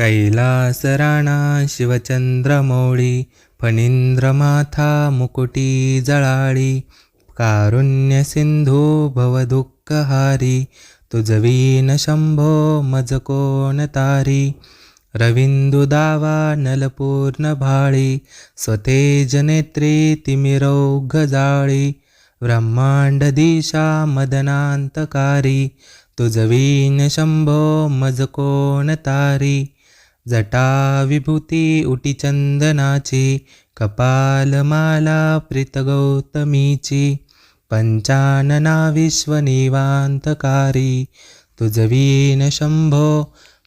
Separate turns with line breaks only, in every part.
कैलासराणा शिवचंद्रमौळी फणींद्रमाथा मुकुटी जळाळी कारुण्य सिंधू भवदुःखहारी तुझवीन शंभो मज कोण तारी रविंदु दावा नलपूर्ण भाळी स्वतेज नेत्री तिमिरौघ जटा विभूती उटी चंदनाची कपालमाला प्रीत गौतमीची पंचानना विश्वनिवांतकारी तुझवीन शंभो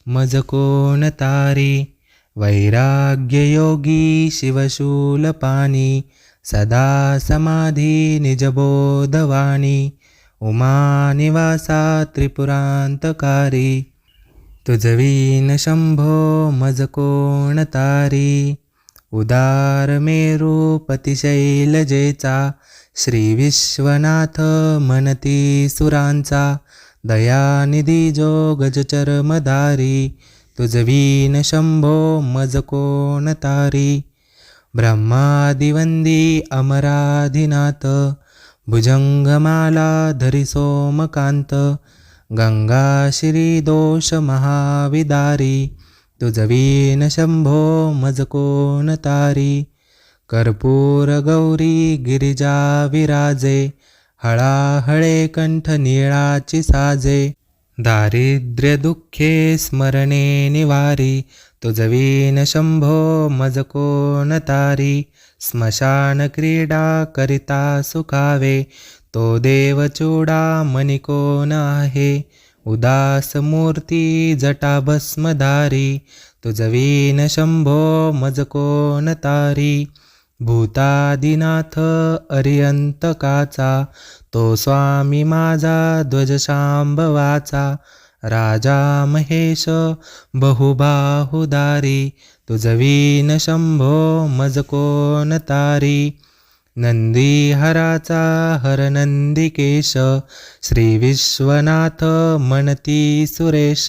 मज कोण तारी वैराग्ययोगी शिवशूलपाणी सदा समाधी निजबोधवाणी उमानिवासा त्रिपुरांतकारी तुझवीन शंभो मज कोण तारी? उदार मेरूपतिशैलजेचा श्री विश्वनाथ मनती सुरांचा दयानिधी जो गजचर्मधारी तुझवीन शंभो मज कोण तारी? ब्रह्मादिवंदी अमराधिनाथ भुजंगमाला धरी सोमकांत गंगा श्री दोष महाविदारी. तुझवीन शंभो मजकोन तारी. कर्पूर गौरी गिरिजा विराजे. हळाहळे कंठ निळाची साजे. दारिद्र्य दुःखे स्मरणे निवारी. तुझवीन शंभो मजकोन तारी. स्मशान क्रीडा करिता सुखावे. तो देव चूडा कोण आहे? उदास मूर्ती जटा भस्मधारी तुझवीन शंभो मज कोण तारी? भूतादिनाथ अरियंतकाचा तो स्वामी माझा ध्वजशांभवाचा राजा महेश बहुबाहुदारी तुझवीन शंभो मज कोण तारी? नंदीहराचा हरनंदिकेश श्री विश्वनाथ मनती सुरेश.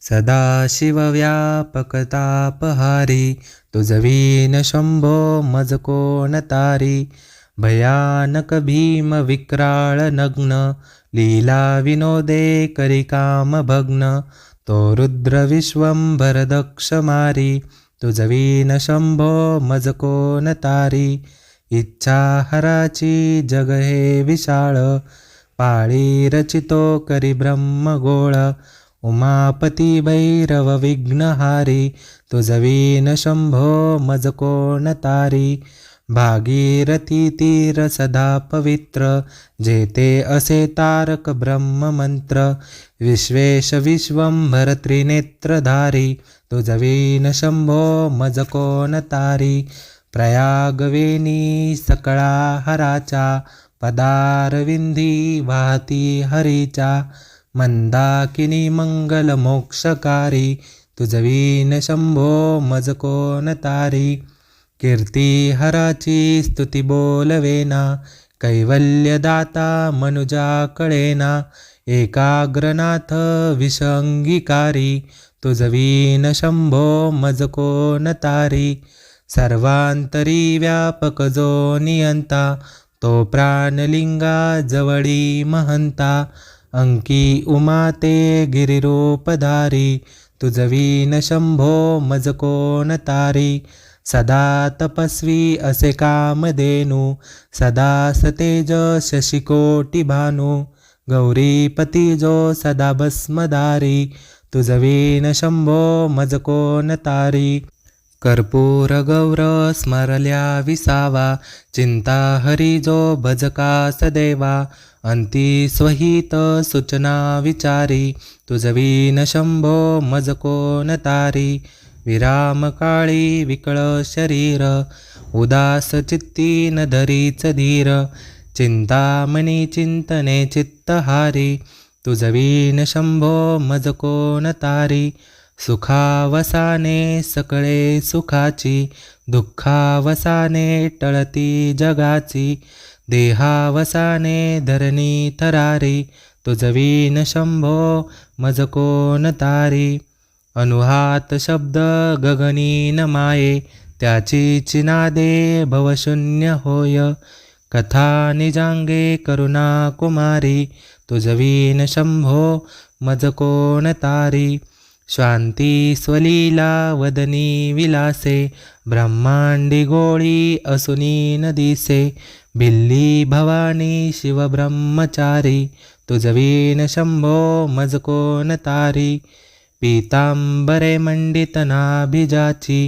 सदाशिवव्यापकतापहारी तुझवीन शंभो मज कोण तारी. भयानक भीम विक्राळ नग्न लीला विनोदे करी काम भग्न. तो रुद्र विश्वंभर दक्ष मारी तुझवीन शंभो मज कोण तारी. इच्छा हराची जग हे विशाळ पाळी रचितो करी ब्रह्मगोळ उमापती भैरव विघ्नहारी तुझवीन शंभो मज कोण तारी. भागीरथी तीर सदा पवित्र जेते असे तारक ब्रह्म मंत्र. विश्वेश विश्वंभर त्रिनेत्रधारी तुझवीन शंभो मज कोण तारी. प्रयागवेनी सकळा हराचा पदारविंधी वाहती हरीचा मंदाकिनी मंगल मोक्षकारी तुझवीन शंभो मज कोण तारी कीर्ती हराची स्तुती बोलवेना कैवल्यदाता मनुजा कळेना एकाग्रनाथ विषंगिकारी तुझवीन शंभो मज कोण तारी सर्वांतरी व्यापक जो नियंता तो प्राणलिंगा जवळी महंता. अंकी उमाते गिरिरूपधारी तुझवीन शंभो मज कोण तारी. सदा तपस्वी असे कामधेनू सदा सतेज शशिकोटी भानू. गौरीपती जो सदा भस्मधारी तुझवीन शंभो मज कोण तारी. कर्पूर गौर स्मरल्या विसावा चिंता हरी जो भजका सदेवा अंती स्वहित सूचना विचारी तुझवीन शंभो मजको न तारी। विराम काळी विकळ शरीर उदास चित्ती न धरीच धीर। चिंतामणी चिंतने चित्तहारी तुझवीन शंभो मजको न तारी। सुखावसाने सकळे सुखाची दुःखावसाने टळती जगाची देहावसाने धरणी थरारी तुझवीन शंभो मज कोण तारी. अनुहात शब्द गगनीन माये त्याची चिनादे भवशून्य होय. कथा निजांगे करुणा कुमारी तुझवीन शंभो मज कोण तारी. शांती स्वलीला वदनी विलासे ब्रह्मांडी गोळी असुनी नदीसे बिल्ली भिल्ली भवानी शिवब्रह्मचारी तुझवीन शंभो मजकोन तारी पीतांबरे मंडित नाभिजाची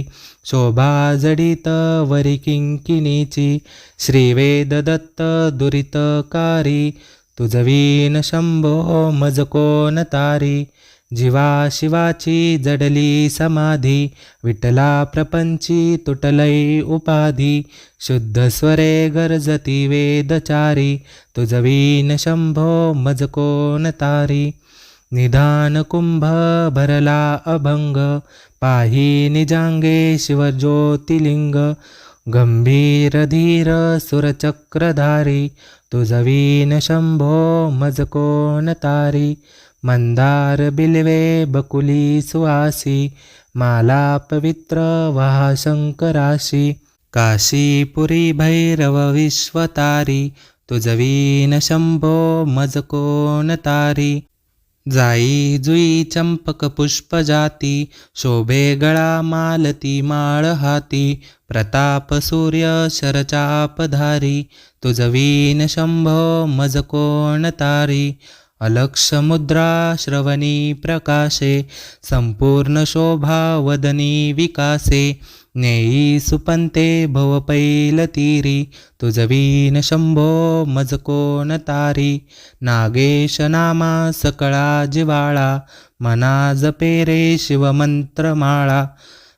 शोभा जडित वरी किंकिणीची श्रीवेद दत्त दुरितकारी तुझवीन शंभो मजकोन तारी जीवा शिवाची जडली समाधी विठला प्रपंची तुटलई उपाधी. शुद्ध स्वरे गरजती वेदचारी तुझवीन शंभो मज कोण तारी. निधान कुंभ भरला अभंग पाही निजांगे शिवज्योतिलिंग. गंभीर धीर सुरचक्रधारी तुझवीन शंभो मज कोण तारी. मंदार बिल्वे बकुली सुवासी माला पवित्र वहा शंकराशी काशीपुरी भैरव विश्वतारी तुझवीन शंभो मज कोण तारी जाई जुई चंपक पुष्प जाती शोभे गळा मालती माळ हाती प्रताप सूर्य शरचापधारी तुझवीन शंभो मज कोण तारी अलक्ष श्रवणी प्रकाशे संपूर्ण शोभा वदनी विकासे नेई सुपंते भवपैल तीरी तुझवीन शंभो मजकोन तारी नागेश नामा सकळा जिवाळा मना जपे रे शिवमंत्रमाळा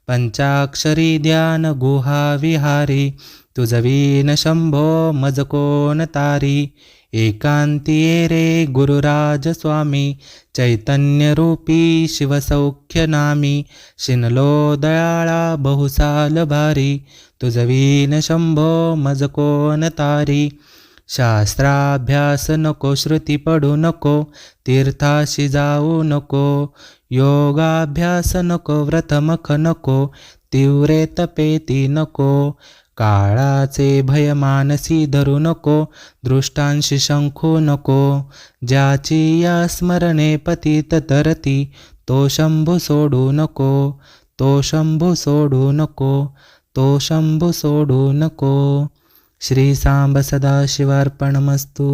पंचाक्षरी ध्यान गुहा विहारी तुझवीन शंभो मजकोन तारी एकांतिये रे गुरुराज स्वामी चैतन्यरूपी शिवसौख्य नामी शिनलो दयाळा बहुसाल भारी तुझवीन शंभो मज कोण तारी शास्त्राभ्यास नको श्रुती पडू नको तीर्थाशी जाऊ नको योगाभ्यास नको व्रतमख नको तीव्रे तपेती नको काळाचे भय मानसी धरू नको दृष्टांशी शंखू नको. ज्याची या स्मरणे पतित तरती तो शंभू सोडू नको तो शंभू सोडू नको तो शंभू सोडू नको. श्री सांब सदाशिवार्पणमस्तू.